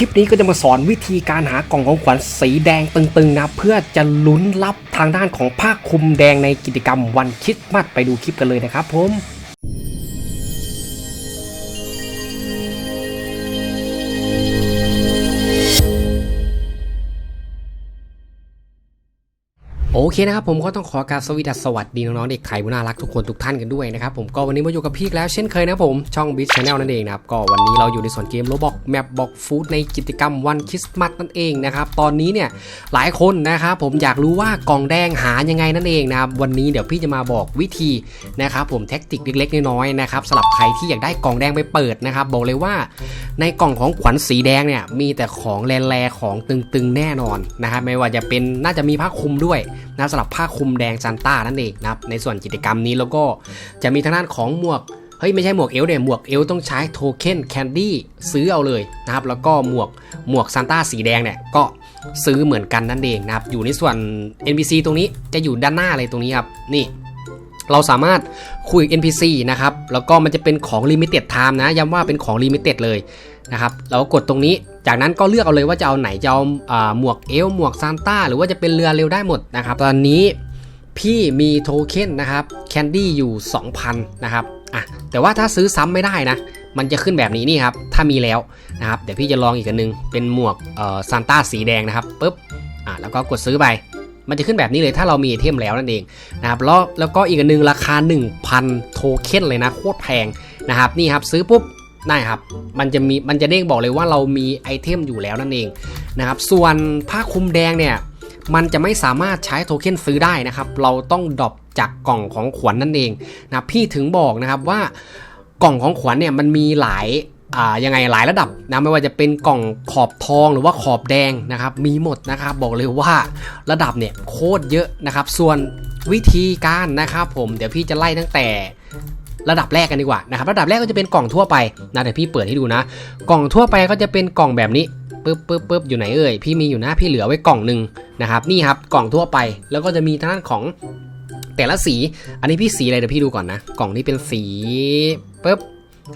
คลิปนี้ก็จะมาสอนวิธีการหากล่องของขวัญสีแดงตึงๆนะ เพื่อจะลุ้นรับทางด้านของผ้าคลุมแดงในกิจกรรมวันคริสต์มาสไปดูคลิปกันเลยนะครับผม โอเคนะครับผมก็ต้องขอการสวสดัสวัสดีน้องๆเด็กไทยผู้น่ารักทุกคนทุกท่านกันด้วยนะครับผมก็วันนี้มาอยู่กับพี่แล้วเช่นเคยนะผมช่องบิชชาแนลนั่นเองนะครับก็วันนี้เราอยู่ในส่วนเกมโรบอกแมปบอกฟู้ดในกิจกรรมวันคริสต์มาสนั่นเองนะครับตอนนี้เนี่ยหลายคนนะครับผมอยากรู้ว่ากล่องแดงหายังไงนั่นเองนะครับวันนี้เดี๋ยวพี่จะมาบอกวิธีนะครับผมแท็กติกเล็กๆน้อยๆนะครับสำหรับใครที่อยากได้กล่องแดงไปเปิดนะครับบอกเลยว่า ในกล่องของขวัญสีแดงเนี่ยมีแต่ของแรๆของตึงๆแน่นอนนะครับไม่ว่าจะเป็นน่าจะมีผ้าคลุมด้วย นะสำหรับผ้าคลุมแดงซันต้านั่นเองนะครับในส่วนกิจกรรมนี้แล้วก็จะมีทางด้านของหมวกเฮ้ยไม่ใช่หมวกเอลเนี่ยหมวกเอลต้องใช้โทเค็นแคนดี้ซื้อเอาเลยนะครับแล้วก็หมวกหมวกซานต้าสีแดงเนี่ยก็ซื้อเหมือนกันนั่นเองนะครับอยู่ในส่วน NPC ตรงนี้จะอยู่ด้านหน้าเลยตรงนี้ครับนี่ เราสามารถคุย NPC นะครับ แล้วก็มันจะเป็นของ Limited Time นะ ย้ำว่าเป็นของ Limited เลยนะครับ เราก็กดตรงนี้ จากนั้นก็เลือกเอาเลยว่าจะเอาไหน จะเอาหมวกเอลหมวกซานต้า หรือว่าจะเป็นเรือเร็วได้หมดนะครับ ตอนนี้พี่มีโทเค็นนะครับ แคนดี้อยู่ 2,000 นะครับอะแต่ว่าถ้าซื้อซ้ำไม่ได้นะ มันจะขึ้นแบบนี้นี่ครับ ถ้ามีแล้วนะครับ เดี๋ยวพี่จะลองอีกอันนึง เป็นหมวกซานต้าสีแดงนะครับปุ๊บอะแล้วก็กดซื้อไป มันจะขึ้นแบบนี้เลยถ้าเรามีไอเทมแล้วนั่นเองนะครับแล้วแล้วก็อีกอันหนึงราคา 1,000 โทเค็นเลยนะโคตรแพงนะครับนี่ครับซื้อปุ๊บได้ครับ มันจะมีมันจะเด้งบอกเลยว่าเรามีไอเทมอยู่แล้วนั่นเองนะครับส่วนผ้าคลุมแดงเนี่ยมันจะไม่สามารถใช้โทเค็นซื้อได้นะครับ เราต้องดรอปจากกล่องของขวัญนนั่นเองนะพี่ถึงบอกนะครับว่ากล่องของขวัญเนี่ยมันมีหลาย อ่ายังไงหลายระดับนะไม่ว่าจะเป็นกล่องขอบทองหรือว่าขอบแดงนะครับ มีหมดนะครับบอกเลยว่าระดับเนี่ยโคตรเยอะนะครับ ส่วนวิธีการนะครับ ผมเดี๋ยวพี่จะไล่ตั้งแต่ระดับแรกกันดีกว่านะครับ ระดับแรกก็จะเป็นกล่องทั่วไปนะเดี๋ยวพี่เปิดให้ดูนะ กล่องทั่วไปก็จะเป็นกล่องแบบนี้ปึ๊บปึ๊บปึ๊บอยู่ไหนเอ่ยพี่มีอยู่นะพี่เหลือไว้กล่องหนึ่งนะครับนี่ครับกล่องทั่วไปแล้วก็จะมีทางด้านของแต่ละสี อันนี้พี่สีอะไรเดี๋ยวพี่ดูก่อนนะ กล่องนี้เป็นสีปึ๊บ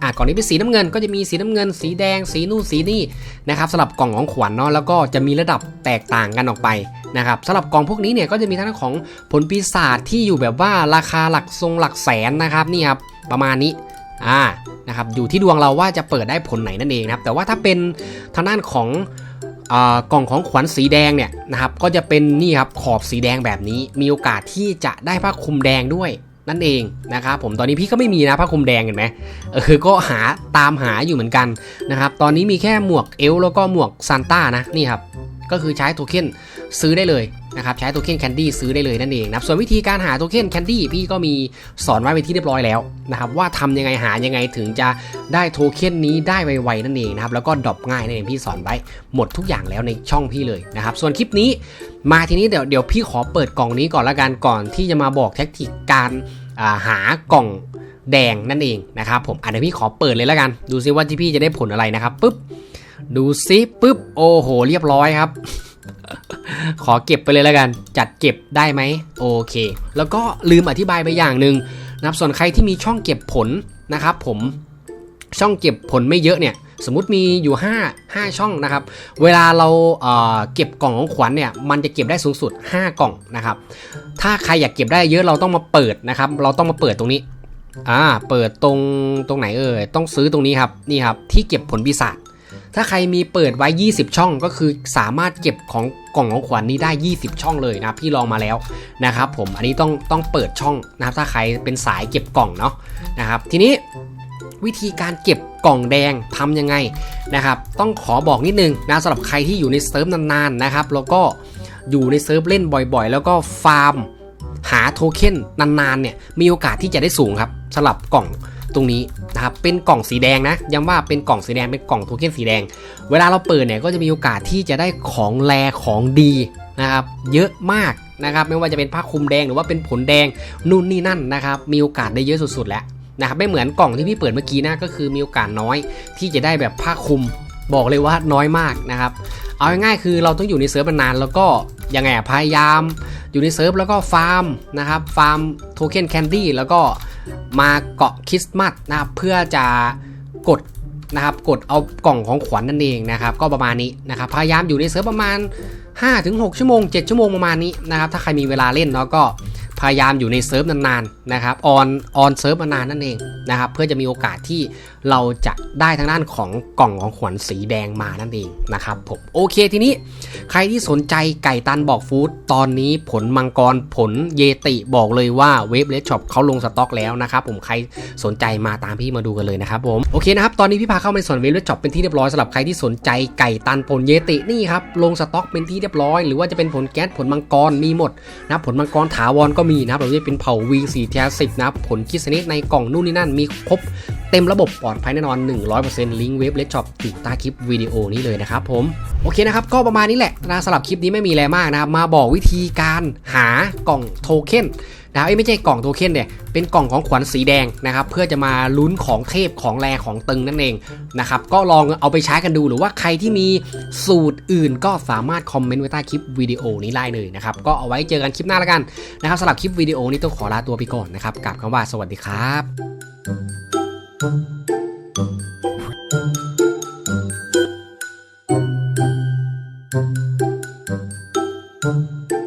อะกล่องนี้เป็นสีน้ำเงินก็จะมีสีน้ำเงิน สีแดง สีนู่นสีนี่นะครับสำหรับกล่องของขวัญเนาะแล้วก็จะมีระดับแตกต่างกันออกไปนะครับสำหรับกล่องพวกนี้เนี่ยก็จะมีทั้งของผลปีศาจที่อยู่แบบว่าราคาหลักทรงหลักแสนนะครับนี่ครับประมาณนี้อ่านะครับอยู่ที่ดวงเราว่าจะเปิดได้ผลไหนนั่นเองนะครับแต่ว่าถ้าเป็นทางด้านของกล่องของขวัญสีแดงเนี่ยนะครับก็จะเป็นนี่ครับขอบสีแดงแบบนี้ มีโอกาสที่จะได้ผ้าคลุมแดงด้วย นั่นเองนะครับผมตอนนี้พี่ก็ไม่มีนะผ้าคลุมแดงเห็นไหมเออก็หาตามหาอยู่เหมือนกันนะครับตอนนี้มีแค่หมวกเอลแล้วก็หมวกซานต้านะนี่ครับ ก็คือใช้โทเค็นซื้อได้เลยนะครับใช้โทเค็นแคนดี้ซื้อได้เลยนั่นเองนะส่วนวิธีการหาโทเค็นแคนดี้พี่ก็มีสอนไว้เป็นที่เรียบร้อยแล้วนะครับว่าทำยังไงหายังไงถึงจะได้โทเค็นนี้ได้ไวๆนั่นเองนะครับแล้วก็ดรอปง่ายนั่นเองพี่สอนไว้หมดทุกอย่างแล้วในช่องพี่เลยนะครับส่วนคลิปนี้มาทีนี้เดี๋ยวเดี๋ยวพี่ขอเปิดกล่องนี้ก่อนละกันก่อนที่จะมาบอกแท็กติกการาหากล่องแดงนั่นเองนะครับผมอะเดี๋ยวพี่ขอเปิดเลยล้วกัน ดูซิว่าที่พี่จะได้ผลอะไรนะครับปุ๊บ ดูซิปุ๊บ โอ้โห เรียบร้อยครับ ขอเก็บไปเลยแล้วกัน จัดเก็บได้ไหม โอเค แล้วก็ลืมอธิบายไปอย่างหนึ่งนะครับส่วนใครที่มีช่องเก็บผลนะครับ ผมช่องเก็บผลไม่เยอะเนี่ยสมมติมีอยู่ 5 5 ช่องนะครับ เวลาเราเเก็บกล่องของขวัญเนี่ย มันจะเก็บได้สูงสุด 5 กล่องนะครับ ถ้าใครอยากเก็บได้เยอะเราต้องมาเปิดนะครับ เราต้องมาเปิดตรงนี้ อ่า เปิดตรงตรงไหนเอ่ย ต้องซื้อตรงนี้ครับ นี่ครับ ที่เก็บผลปีศาจ ถ้าใครมีเปิดไว้ 20 ช่องก็คือสามารถเก็บของกล่องของขวัญนี้ได้ 20 ช่องเลยนะพี่ลองมาแล้วนะครับผมอันนี้ต้องต้องเปิดช่องนะครับถ้าใครเป็นสายเก็บกล่องเนาะนะครับทีนี้วิธีการเก็บกล่องแดงทำยังไงนะครับต้องขอบอกนิดนึงนะสำหรับใครที่อยู่ในเซิร์ฟนานๆนะครับแล้วก็อยู่ในเซิร์ฟเล่นบ่อยๆ แล้วก็ฟาร์มหาโทเค็นนานๆเนี่ยมีโอกาสที่จะได้สูงครับสำหรับกล่อง ตรงนี้นะครับเป็นกล่องสีแดงนะย้ำว่าเป็นกล่องสีแดงเป็นกล่องโทเค็นสีแดง เวลาเราเปิดเนี่ยก็จะมีโอกาสที่จะได้ของแรของดีนะครับเยอะมากนะครับไม่ว่าจะเป็นผ้าคลุมแดงหรือว่าเป็นผลแดงนู่นนี่นั่นนะครับมีโอกาสได้เยอะสุดๆแล้วนะครับไม่เหมือนกล่องที่พี่เปิดเมื่อกี้นะก็คือมีโอกาสน้อย ที่จะได้แบบผ้าคลุมบอกเลยว่าน้อยมากนะครับเอาง่ายๆคือเราต้องอยู่ในเซิร์ฟนานแล้วก็ยังไงอะพยายามอยู่ในเซิร์ฟแล้วก็ฟาร์มนะครับฟาร์มโทเค็นแคนดี้แล้วก็ มาเกาะคริสต์มาสนะครับเพื่อจะกดนะครับกดเอากล่องของขวัญนั่นเองนะครับก็ประมาณนี้นะครับพยายามอยู่ในเซิร์ฟประมาณ 5-6 ชั่วโมง 7 ชั่วโมงประมาณนี้นะครับถ้าใครมีเวลาเล่นเนาะก็ พยายามอยู่ในเซิร์ฟนานๆนะครับออนออนเซิร์ฟนานนั่นเองนะครับเพื่อจะมีโอกาสที่เราจะได้ทางด้านของกล่องของขวัญสีแดงมานั่นเองนะครับผมโอเคทีนี้ใครที่สนใจไก่ตันบอกฟู้ดตอนนี้ผลมังกรผลเยติบอกเลยว่าเว็บเลดช็อปเขาลงสต็อกแล้วนะครับผมใครสนใจมาตามพี่มาดูกันเลยนะครับผมโอเคนะครับตอนนี้พี่พาเข้ามาในส่วนเว็บเลดช็อปเป็นที่เรียบร้อยสำหรับใครที่สนใจไก่ตันผลเยตินี่ครับลงสต็อกเป็นที่เรียบร้อย หรือว่าจะเป็นผลแก๊สผลมังกรมีหมดนะผลมังกรถาวรก็มีนะครับเราจะเป็นเผ่าวีสี่เทียสิบนะครับผลคิสนิทในกล่องนู่นนี่นั่นมีครบเต็มระบบปลอดภัยแน่นอน 100%ลิงก์เว็บเลดช็อปอยู่ใต้คลิปวิดีโอนี้เลยนะครับผม โอเคนะครับ ก็ประมาณนี้แหละนะสำหรับคลิปนี้ไม่มีอะไรมากนะครับ มาบอกวิธีการหากล่องโทเค็น นะครับเอ้ไม่ใช่กล่องโทเค็นเนี่ยเป็นกล่องของขวัญสีแดงนะครับเพื่อจะมาลุ้นของเทพของแรของตึงนั่นเองนะครับก็ลองเอาไปใช้กันดูหรือว่าใครที่มีสูตรอื่นก็สามารถคอมเมนต์ไว้ใต้คลิปวิดีโอนี้ได้เลยนะครับก็เอาไว้เจอกันคลิปหน้าแล้วกันนะครับสำหรับคลิปวิดีโอนี้ต้องขอลาตัวไปก่อนนะครับกับคำว่าสวัสดีครับ Thank